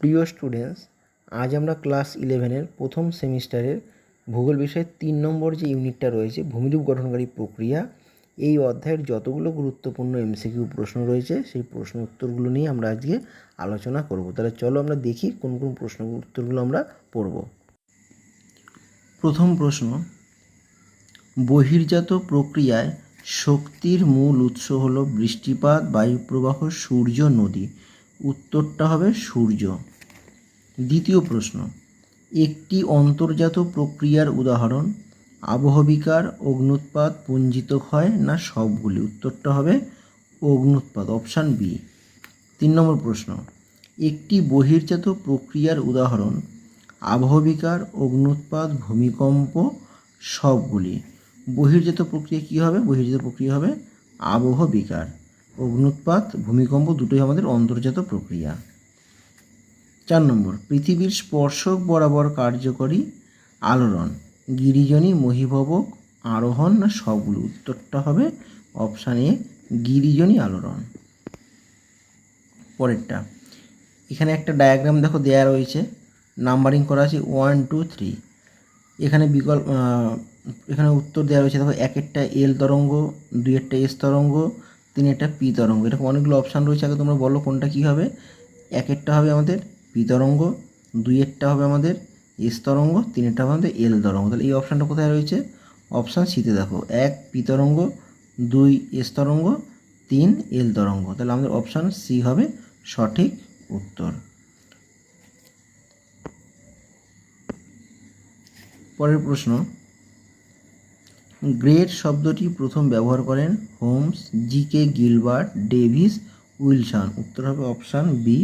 প্রিয় স্টুডেন্টস আজ আমরা ক্লাস ইলেভেনের প্রথম সেমিস্টারের ভূগোল বিষয়ের তিন নম্বর যে ইউনিটটা রয়েছে, ভূমিরূপ গঠনকারী প্রক্রিয়া, এই অধ্যায়ের যতগুলো গুরুত্বপূর্ণ এমসিকিউ প্রশ্ন রয়েছে, সেই প্রশ্ন উত্তরগুলো নিয়ে আমরা আজকে আলোচনা করব। তাহলে চলো আমরা দেখি কোন কোন প্রশ্ন উত্তরগুলো আমরা পড়ব। প্রথম প্রশ্ন, বহির্জাত প্রক্রিয়ায় শক্তির মূল উৎস হলো বৃষ্টিপাত, বায়ুপ্রবাহ, সূর্য, নদী। উত্তরটা হবে সূর্য। দ্বিতীয় প্রশ্ন, একটি অন্তর্জাত প্রক্রিয়ার উদাহরণ আবহবিকার অগ্নুৎপাত পুঞ্জিত হয় না সবগুলি? উত্তরটা হবে অগ্নুৎপাত, অপশান বি। তিন নম্বর প্রশ্ন, একটি বহির্জাত প্রক্রিয়ার উদাহরণ আবহবিকার অগ্নুৎপাত ভূমিকম্প সবগুলি। বহির্জাত প্রক্রিয়া কী হবে? বহির্জাত প্রক্রিয়া হবে আবহ বিকার অগ্নুৎপাত ভূমিকম্প দুটোই আমাদের অন্তর্জাত প্রক্রিয়া। চার নম্বর, পৃথিবীর স্পর্শক বরাবর কার্যকরী আলোড়ন, গিরিজনী, মহিভবক, আরোহণ না সবগুলো? উত্তরটা হবে অপশান এ গিরিজনী আলোড়ন। পরেরটা, এখানে একটা ডায়াগ্রাম দেখো, দেয়া রয়েছে নাম্বারিং করা আছে ওয়ান টু থ্রি এখানে বিকল্প এখানে উত্তর দেওয়া রয়েছে, দেখো এক একটা এল তরঙ্গ, দুই একটা এস তরঙ্গ, তিন একটা পি তরঙ্গ। এরকম অনেকগুলো অপশান রয়েছে, আগে তোমরা বলো কোনটা কী হবে। এক একটা হবে আমাদের পি তরঙ্গ দুইয়েরটা হবে আমাদের এস তরঙ্গ, তিনেরটা হবে আমাদের এল তরঙ্গ। তাহলে এই অপশানটা কোথায় রয়েছে? অপশান সিতে দেখো। এক পি তরঙ্গ দুই এস তরঙ্গ, তিন এল তরঙ্গ। তাহলে আমাদের অপশান সি হবে সঠিক উত্তর। পরের প্রশ্ন। গ্রেট শব্দটি প্রথম ব্যবহার করেন Holmes, G K Gilbert Davis Wilson. উত্তর হবে option B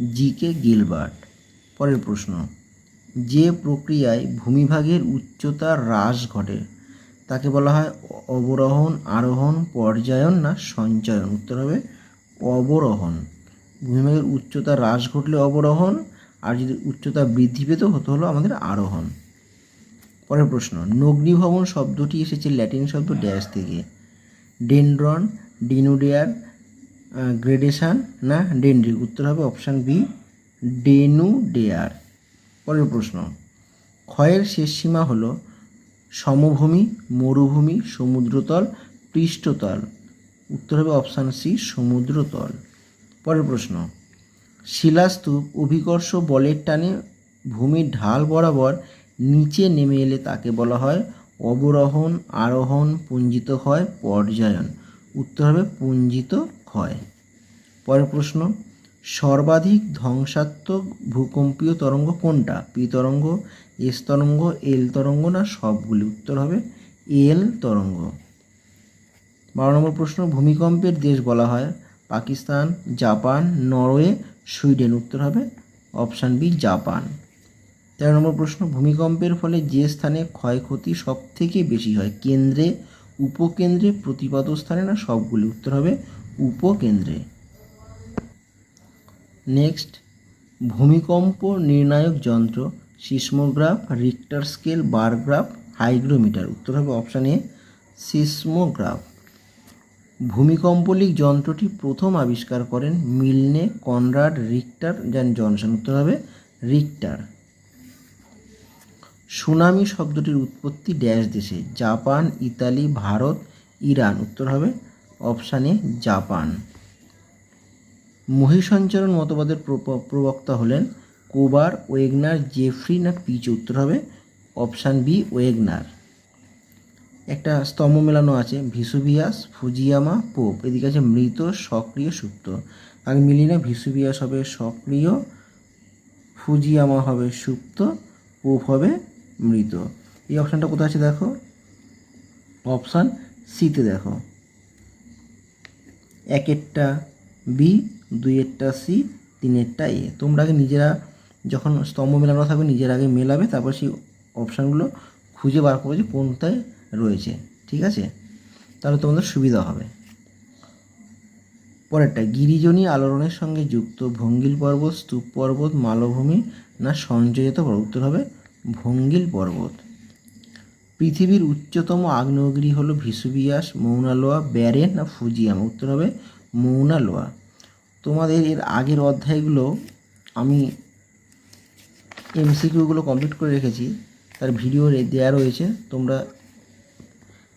G K Gilbert. পরের প্রশ্ন, যে প্রক্রিয়ায় ভূমিভাগের উচ্চতা হ্রাস ঘটে, তাকে বলা হয় অবরোহণ, আরোহণ, পর্যায়ন না সঞ্চয়ন? উত্তর হবে অবরোহণ। ভূমিভাগের উচ্চতা হ্রাস ঘটলে অবরোহণ, আর যদি উচ্চতা বৃদ্ধি পেত, হতে হলো আমাদের আরোহণ। পরের প্রশ্ন, নগ্নিভবন শব্দটি এসেছে ল্যাটিন শব্দ ড্যাশ থেকে। ডেনড্রন, ডিনুডিয়ার গ্রেডেশন না ডেন্ড্রিক উত্তর হবে অপশান বি ডেনুডেয়ার পরের প্রশ্ন, ক্ষয়ের শেষ সীমা হলো সমভূমি, মরুভূমি, সমুদ্রতল, পৃষ্ঠতল। উত্তর হবে অপশান সি সমুদ্রতল। পরের প্রশ্ন, শিলাস্তূপ অভিকর্ষ বলের টানে ভূমির ঢাল বরাবর নিচে নেমে এলে তাকে বলা হয় অবরোহণ, আরোহণ, পুঞ্জিত ক্ষয়, পর্যায়ন। উত্তর হবে পুঞ্জিত ক্ষয় পরের প্রশ্ন, সর্বাধিক ধ্বংসাত্মক ভূকম্পীয় তরঙ্গ কোনটা? পি তরঙ্গ এস তরঙ্গ এল তরঙ্গ না সবগুলি উত্তর হবে এল তরঙ্গ। বারো নম্বর প্রশ্ন, ভূমিকম্পের দেশ বলা হয় পাকিস্তান, জাপান, নরওয়ে, সুইডেন। উত্তর হবে অপশান বি, জাপান। তেরো নম্বর প্রশ্ন, ভূমিকম্পের ফলে যে স্থানে ক্ষয়ক্ষতি সব থেকে বেশি হয়, কেন্দ্রে, উপকেন্দ্রে প্রতিপাদ স্থানে না সবগুলি উত্তর হবে উপকেন্দ্রে। নেক্সট, ভূমিকম্প নির্ণায়ক যন্ত্র, seismograph Richter scale barograph hygrometer উত্তর হবে অপশান এ সিসমোগ্রাফ। ভূমিকম্পলিক যন্ত্রটি প্রথম আবিষ্কার করেন মিলনে কনরাড রিক্টার যান জনসন উত্তর হবে রিক্টার। সুনামি শব্দটির উৎপত্তি ড্যাশ দেশে, জাপান, ইতালি, ভারত, ইরান। উত্তর হবে অপশান জাপান। মহিসঞ্চরণ মতবাদের প্রবক্তা হলেন কোবার ওয়েগনার জেফ্রি না পিচ উত্তর হবে? Option B, Wegener. একটা স্তম্ভ মেলানো আছে, ভিসুভিয়াস ফুজিয়ামা পোপ। এদিকে আছে মৃত, সক্রিয়, সুপ্ত। আগে মিলি না, ভিসুভিয়াস হবে সক্রিয়, ফুজিয়ামা হবে সুপ্ত, পোপ হবে মৃত। এই অপশানটা কোথায় আছে দেখো? অপশান সিতে দেখো। একেরটা বি, দুইয়েরটা সি, তিনেরটা এ। তোমরা আগে নিজেরা যখন স্তম্ভ মেলানো থাকবে, নিজের আগে মেলাবে, তারপর সেই অপশানগুলো খুঁজে বার করবে যে কোনটায় রয়েছে, ঠিক আছে? তাহলে তোমাদের সুবিধা হবে। পরেরটা, গিরিজনী আলোড়নের সঙ্গে যুক্ত ভঙ্গিল পর্বত, স্তূপ পর্বত, মালভূমি না সঞ্চয়িত পর্বত? উত্তর হবে ভঙ্গিল পর্বত। পৃথিবীর উচ্চতম আগ্নেয়গিরি হলো ভিসুভিয়াস, মৌনালোয়া, ব্যারেন না ফুজিয়ামা। উত্তর হবে মৌনালোয়া। তোমাদের এর আগের অধ্যায়গুলো আমি এমসিকিউগুলো কমপ্লিট করে রেখেছি। তার ভিডিও দেওয়া রয়েছে। তোমরা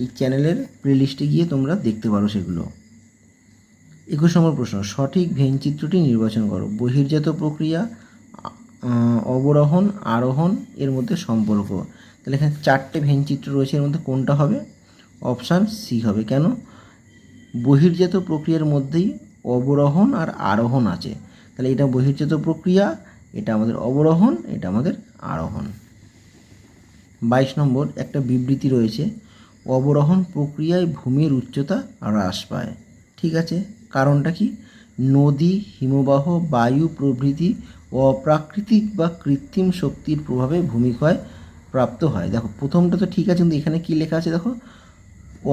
এই চ্যানেলের প্লেলিস্টে গিয়ে তোমরা দেখতে পারো সেগুলো। একুশ নম্বর প্রশ্ন, সঠিক ভেন চিত্রটি নির্বাচন করো। বহির্জাত প্রক্রিয়া অবরোহণ, আরোহণ, এর মধ্যে সম্পর্ক। তাহলে এখানে চারটে ভেন চিত্র রয়েছে, এর মধ্যে কোনটা হবে? অপশান সি হবে। কেন? বহির্জাত প্রক্রিয়ার মধ্যেই অবরোহণ আর আরোহণ আছে। তাহলে এটা বহির্জাত প্রক্রিয়া, এটা আমাদের অবরোহণ, এটা আমাদের আরোহণ। বাইশ নম্বর, একটা বিবৃতি রয়েছে। অবরোহণ প্রক্রিয়ায় ভূমির উচ্চতা হ্রাস পায়। ঠিক আছে? কারণটা কি? নদী, হিমবাহ, বায়ু প্রভৃতি অপ্রাকৃতিক বা কৃত্রিম শক্তির প্রভাবে ভূমিক্ষয় প্রাপ্ত হয়। দেখো, প্রথমটা তো ঠিক আছে, কিন্তু এখানে কি লেখা আছে দেখো?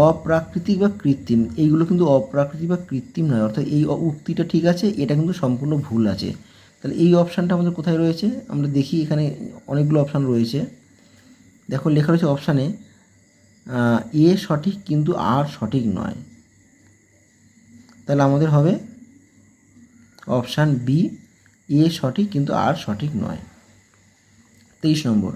অপ্রাকৃতিক বা কৃত্রিম। এইগুলো কিন্তু অপ্রাকৃতিক বা কৃত্রিম নয়, অর্থাৎ এই উক্তিটা ঠিক আছে, এটা কিন্তু সম্পূর্ণ ভুল আছে। তাহলে এই অপশানটা আমাদের কোথায় রয়েছে? আমরা দেখি এখানে অনেকগুলো অপশান রয়েছে। দেখো, লেখা রয়েছে অপশানে এ সঠিক কিন্তু আর সঠিক নয়। তাহলে আমাদের হবে অপশান বি এ সঠিক কিন্তু আর সঠিক নয়। তেইশ নম্বর।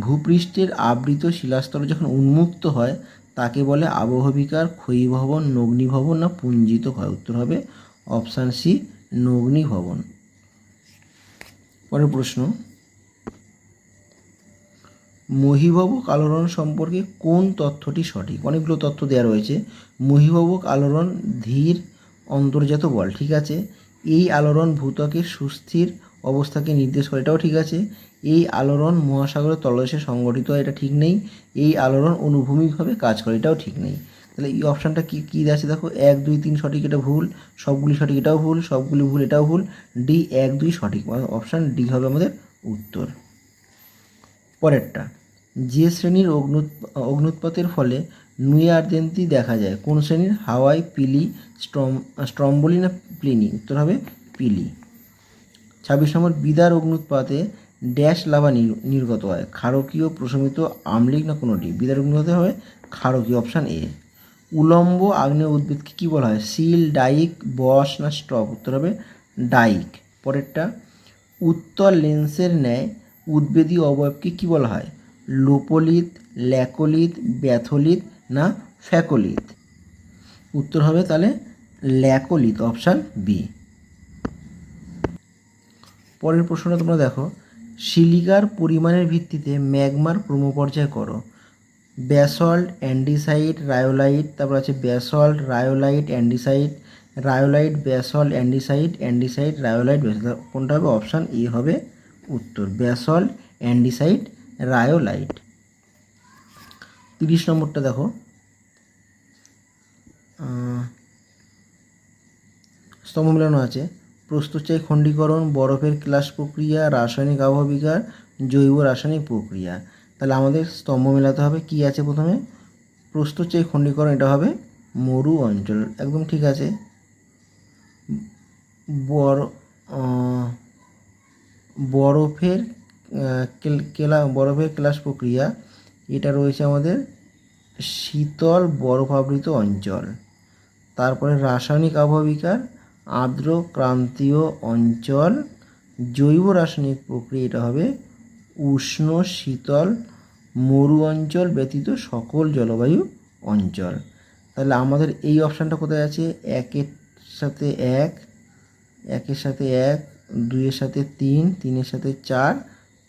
ভূপৃষ্ঠের আবৃত শিলাস্তর যখন উন্মুক্ত হয়, তাকে বলে আবহবিকার, ক্ষয়ীভবন, নগ্নিভবন না পুঞ্জিত হয় উত্তর হবে অপশান সি, নগ্নিভবন। পরের প্রশ্ন। মহিভবক আলোড়ন সম্পর্কে কোন তথ্যটি সঠিক? অনেকগুলো তথ্য দেওয়া রয়েছে। মহিভবক আলোড়ন ধীর, অন্তর্জাত বল, ঠিক আছে? এই আলোড়ন ভূত্বকের সুস্থির অবস্থাকে নির্দেশ করে। এটাও ঠিক আছে, এই আলোড়ন মহাসাগরের তলদেশে সংগঠিত, এটা ঠিক নেই। এই আলোড়ন অনুভূমিকভাবে কাজ করে, এটাও ঠিক নেই। তাহলে এই অপশানটা কী কী আছে দেখো? এক, দুই, তিন সঠিক, এটা ভুল। সবগুলি সঠিক, এটাও ভুল। সবগুলি ভুল, এটাও ভুল। ডি, এক, দুই সঠিক। অপশান ডি হবে আমাদের উত্তর। পরেরটা, যে শ্রেণির অগ্নুৎ অগ্নুৎপাতের ফলে নুয়ার্জেন্তি দেখা যায়, কোন শ্রেণির? হাওয়াই, পিলি, স্ট্রম স্ট্রম্বলি না প্লিনি। উত্তর হবে পিলি। ছাব্বিশ নম্বর বিদার অগ্নুৎপাতে ড্যাশ লাভা নির্গত হয়। ক্ষারকীয় প্রশমিত আমলিক না কোনোটি? বিদার অগ্নুৎপাতে হয় ক্ষারকীয় অপশান এ। উলম্ব আগ্নেয় উদ্ভিদকে কী বলা হয়? সিল, ডাইক, বস না স্টপ? উত্তর হবে ডাইক। পরেরটা, উত্তর লেন্সের ন্যায় উদ্বেদী অবয়বকে কী বলা হয়? লোপোলিত, ল্যাকোলিত, ব্যাথোলিত না ফ্যাকোলিত? উত্তর হবে তাহলে ল্যাকোলিত, অপশান বি। পরের প্রশ্নটা তোমরা দেখো। সিলিকার পরিমাণের ভিত্তিতে ম্যাগমার ক্রমপর্যায় করো। ব্যাসল্ট, অ্যান্ডিসাইট, রায়োলাইট, তারপর আছে basalt, rhyolite, andesite, rhyolite, basalt, andesite andesite, rhyolite basalt কোনটা হবে? অপশান এ হবে উত্তর। Basalt, andesite, rhyolite. তিরিশ নম্বরটা দেখো। স্তম্ভ মেলানো আছে। প্রস্তুতচায়ী খণ্ডীকরণ, বরফের ক্লাস প্রক্রিয়া, রাসায়নিক আবহবিকার জৈব রাসায়নিক প্রক্রিয়া। তাহলে আমাদের স্তম্ভ মেলাতে হবে, কি আছে প্রথমে? প্রস্তুতচায়ী খণ্ডীকরণ, এটা হবে মরু অঞ্চল। একদম ঠিক আছে। বর বরফের কেলা বরফের ক্লাস প্রক্রিয়া, এটা রয়েছে আমাদের শীতল বরফাবৃত অঞ্চল। তারপরে রাসায়নিক আবহবিকার আর্দ্র ক্রান্তীয় অঞ্চল জৈব রাসায়নিক প্রক্রিয়া, এটা হবে উষ্ণ শীতল মরু অঞ্চল ব্যতীত সকল জলবায়ু অঞ্চল। তাহলে আমাদের এই অপশানটা কোথায় আছে? একের সাথে এক, একের সাথে এক, দুইয়ের সাথে তিন, তিনের সাথে চার,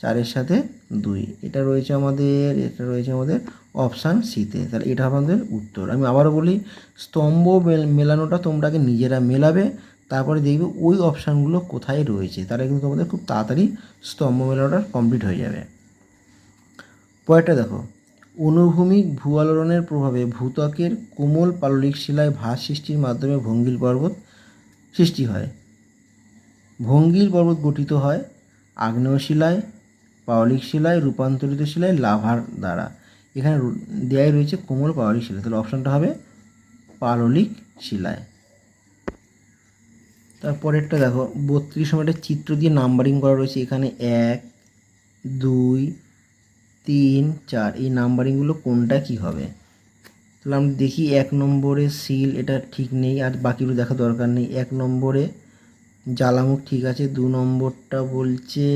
চারের সাথে দুই। এটা রয়েছে আমাদের, এটা রয়েছে আমাদের অপশান সিতে। তাহলে এটা হবে আমাদের উত্তর। আমি আবারও বলি, স্তম্ভ মেলানোটা তোমরা আগে নিজেরা মেলাবে, তারপরে দেখবে ওই অপশানগুলো কোথায় রয়েছে। তাহলে কিন্তু তোমাদের খুব তাড়াতাড়ি স্তম্ভ মেলানোটা কমপ্লিট হয়ে যাবে। পরেরটা দেখো, অনুভূমিক ভূয়ালোড়নের প্রভাবে ভূত্বকের কোমল পাললিক শিলায় ভাস সৃষ্টির মাধ্যমে ভঙ্গিল পর্বত সৃষ্টি হয়। ভঙ্গিল পর্বত গঠিত হয় আগ্নেয় শিলায়, পাললিক শিলায়, রূপান্তরিত শিলায় লাভার দ্বারা। এখানে দেয়াই রয়েছে কোমল পাললিক শিলা। তাহলে অপশানটা হবে পাললিক শিলায় তারপরেরটা দেখো, বত্রিশ নম্বর একটা চিত্র দিয়ে নাম্বারিং করা রয়েছে। এখানে এক, দুই, তিন, চার। এই নাম্বারিংগুলো কোনটা কি হবে? তাহলে আমরা দেখি এক নম্বরে সিল, এটা ঠিক নেই, আর বাকিগুলো দেখা দরকার নেই। এক নম্বরে জ্বালামুখ ঠিক আছে, দু নম্বরটা বলছে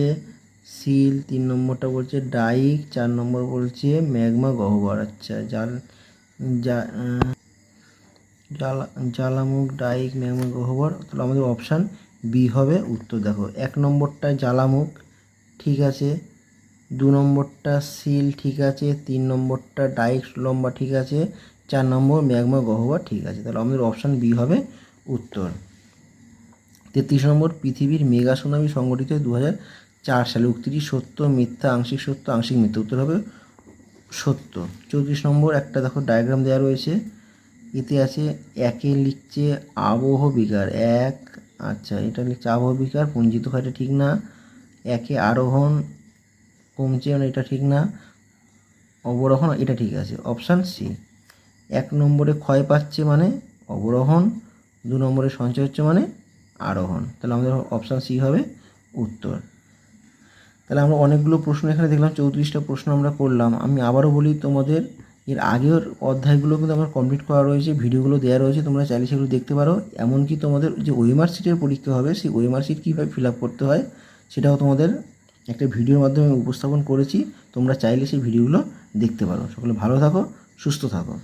সিল, তিন নম্বরটা বলছে ডাইক, চার নম্বর বলছে ম্যাগমা গহ্বর। আচ্ছা জাল জ্বালা জ্বালামুখ, ডাইক, ম্যাগমা গহ্বর। তাহলে আমাদের অপশান বি হবে উত্তর। দেখো, এক নম্বরটা জ্বালামুখ, ঠিক আছে। দু নম্বরটা সিল, ঠিক আছে। তিন নম্বরটা ডাইক, লম্বা, ঠিক আছে। চার নম্বর ম্যাগমা গহ্বর, ঠিক আছে। তাহলে আমাদের অপশান বি হবে উত্তর। তেত্রিশ নম্বর পৃথিবীর মেগা সুনামি সংগঠিত দু হাজার চার সালে উক্তিটি সত্য, মিথ্যা, আংশিক সত্য, আংশিক মিথ্যা। উত্তর হবে সত্য। চৌত্রিশ নম্বর, একটা দেখো ডায়াগ্রাম দেওয়া রয়েছে। এতে আছে একে লিখছে আবহ বিকার। এক আচ্ছা এটা লিখছে আবহ বিকার, পুঞ্জিত এটা ঠিক না। একে আরোহণ কমছে মানে এটা ঠিক না। অবরোহণ, এটা ঠিক আছে। অপশান সি এক নম্বরে ক্ষয় পাচ্ছে মানে অবরোহণ, দু নম্বরে সঞ্চয় হচ্ছে মানে আরোহণ। তাহলে আমাদের অপশান সি হবে উত্তর। তাহলে আমরা অনেকগুলো প্রশ্ন এখানে দেখলাম, চৌত্রিশটা প্রশ্ন আমরা করলাম। আমি আবারও বলি, তোমাদের এর আগের অধ্যায়গুলো কিন্তু আমার কমপ্লিট করা রয়েছে, ভিডিওগুলো দেওয়া রয়েছে, তোমরা চাইলে সেগুলো দেখতে পারো। এমনকি তোমাদের যে ওয়েমার সিটের পরীক্ষা হবে, সেই ওয়েমার সিট কীভাবে ফিল আপ করতে হয়, সেটাও তোমাদের একটা ভিডিওর মাধ্যমে উপস্থাপন করেছি। তোমরা চাইলে সেই ভিডিওগুলো দেখতে পারো। সকলে ভালো থাকো, সুস্থ থাকো।